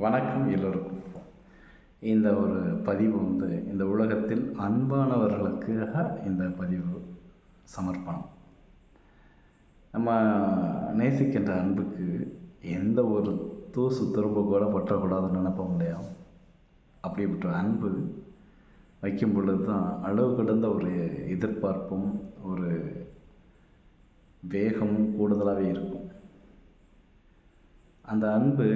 வணக்கம் எல்லோருக்கும். இந்த ஒரு பதிவு வந்து இந்த உலகத்தில் அன்பானவர்களுக்காக இந்த பதிவு சமர்ப்பணம். நம்ம நேசிக்கின்ற அன்புக்கு எந்த ஒரு தூசு துரும்பு கூட பற்றக்கூடாதுன்னு நினப்ப முடியும் அப்படிப்பட்ட அன்பு வைக்கும் பொழுது தான் அளவு கடந்த ஒரு எதிர்பார்ப்பும் ஒரு வேகமும் கூடுதலாகவே இருக்கும். அந்த அன்பு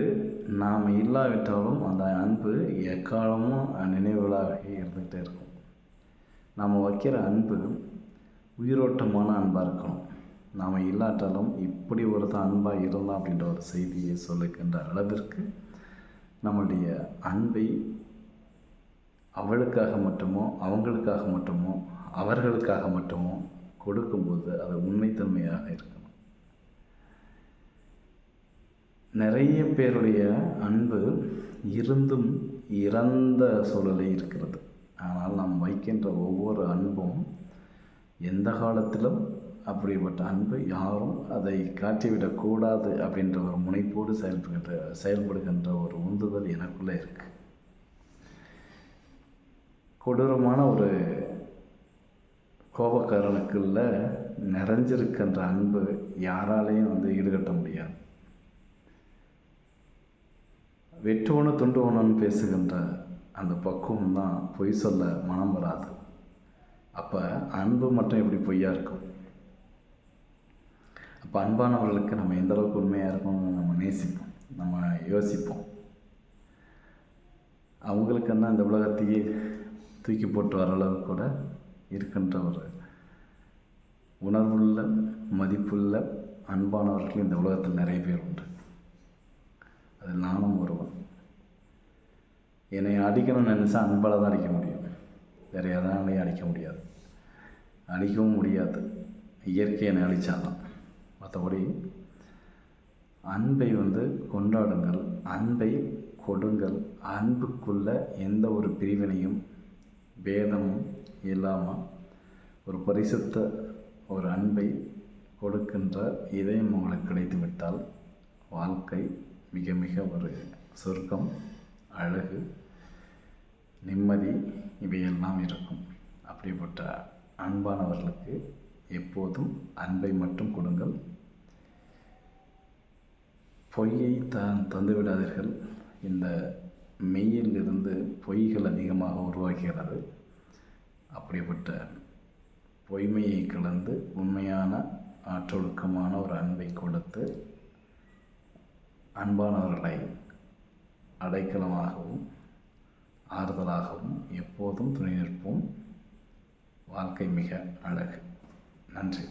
நாம் இல்லாவிட்டாலும் அந்த அன்பு எக்காலமும் நினைவுகளாக இருந்துகிட்டே இருக்கும். நாம் வைக்கிற அன்பு உயிரோட்டமான அன்பாக இருக்கணும். நாம் இல்லாட்டாலும் இப்படி ஒருத்தன் அன்பாக இருந்தோம் அப்படின்ற ஒரு செய்தியை சொல்லுகின்ற அளவிற்கு நம்முடைய அன்பை அவளுக்காக மட்டுமோ அவங்களுக்காக மட்டுமோ அவர்களுக்காக மட்டுமோ கொடுக்கும்போது அது உண்மைத்தன்மையாக இருக்கும். நிறைய பேருடைய அன்பு இருந்தும் இறந்த சூழலே இருக்கிறது. ஆனால் நாம் வைக்கின்ற ஒவ்வொரு அன்பும் எந்த காலத்திலும் அப்படிப்பட்ட அன்பு யாரும் அதை காட்டிவிடக்கூடாது அப்படின்ற ஒரு முனைப்போடு செயல்படுகின்ற செயல்படுகின்ற ஒரு உந்துதல் எனக்குள்ளே இருக்குது கொடூரமான ஒரு கோபக்காரனுக்குள்ள நிறைஞ்சிருக்கின்ற அன்பு யாராலையும் வந்து ஈடுகட்ட முடியாது. வெற்றுவனு துண்டுவனு பேசுகின்ற அந்த பக்குவம் தான் பொய் சொல்ல மனம் வராது. அப்போ அன்பு மட்டும் எப்படி பொய்யா இருக்கும்? அப்போ அன்பானவர்களுக்கு நம்ம எந்த அளவுக்கு உண்மையாக இருக்கணும்னு நம்ம நேசிப்போம் நம்ம யோசிப்போம். அவங்களுக்குன்னா இந்த உலகத்தையே தூக்கி போட்டு வர அளவுக்கு கூட இருக்கின்ற ஒரு உணர்வுள்ள மதிப்புள்ள அன்பானவர்கள் இந்த உலகத்தில் நிறைய பேர் உண்டு. என்னை அடிக்கணும்னு நினச்சா அன்பால் தான் அடிக்க முடியும். வேறு எதனாலையும் அடிக்க முடியாது. அடிக்கவும் முடியாது. இயற்கை என்னை அழிச்சாதான். மற்றபடி அன்பை வந்து கொண்டாடுங்கள் அன்பை கொடுங்கள். அன்புக்குள்ள எந்த ஒரு பிரிவினையும் பேதமும் இல்லாமல் ஒரு பரிசுத்த ஒரு அன்பை கொடுக்கின்ற இதயம் உங்களுக்கு கிடைத்துவிட்டால் வாழ்க்கை மிக மிக ஒரு சொர்க்கம். அழகு நிம்மதி இவையெல்லாம் இருக்கும். அப்படிப்பட்ட அன்பானவர்களுக்கு எப்போதும் அன்பை மட்டும் கொடுங்கள். பொய்யை தான் தந்துவிடாதீர்கள். இந்த மெய்யிலிருந்து பொய்கள் அதிகமாக உருவாகிறது. அப்படிப்பட்ட பொய்மையை கலந்து உண்மையான ஆற்றொழுக்கமான ஒரு அன்பை கொடுத்து அன்பானவர்களை அடைக்கலமாகவும் ஆறுதலாகவும் எப்போதும் துணை நிற்போம். வாழ்க்கை மிக அழகு. நன்றி.